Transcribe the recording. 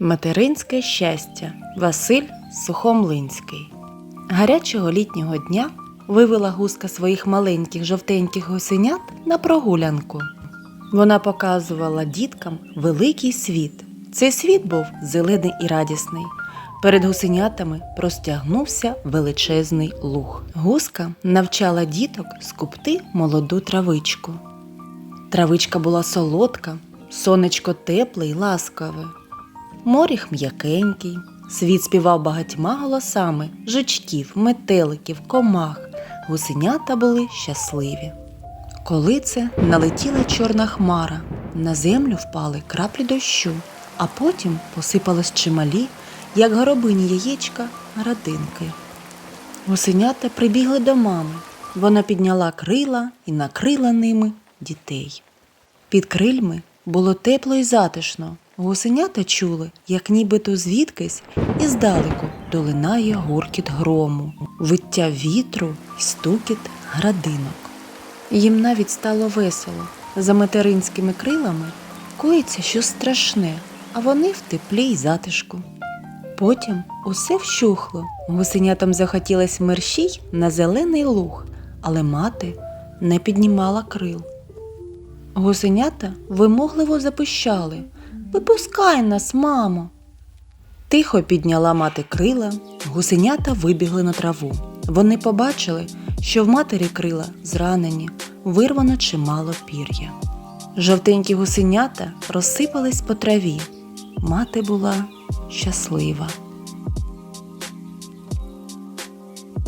Материнське щастя Василь Сухомлинський. Гарячого літнього дня вивела гуска своїх маленьких жовтеньких гусенят на прогулянку. Вона показувала діткам великий світ. Цей світ був зелений і радісний. Перед гусенятами простягнувся величезний луг. Гуска навчала діток скупти молоду травичку. Травичка була солодка, сонечко тепле й ласкаве. Моріх м'якенький, світ співав багатьма голосами жучків, метеликів, комах. Гусенята були щасливі. Коли це налетіла чорна хмара, на землю впали краплі дощу, а потім посипались чималі, як горобині яєчка, градинки. Гусенята прибігли до мами. Вона підняла крила і накрила ними дітей. Під крильми було тепло і затишно. Гусенята чули, як нібито звідкись і здалеку долинає гуркіт грому, виття вітру й стукіт градинок. Їм навіть стало весело. За материнськими крилами коїться щось страшне, а вони в теплі й затишку. Потім усе вщухло. Гусенятам захотілось мерщій на зелений луг, але мати не піднімала крил. Гусенята вимогливо запищали Випускай нас, мамо. Тихо підняла мати крила, гусенята вибігли на траву. Вони побачили, що в матері крила зранені, вирвано чимало пір'я. Жовтенькі гусенята розсипались по траві. Мати була щаслива.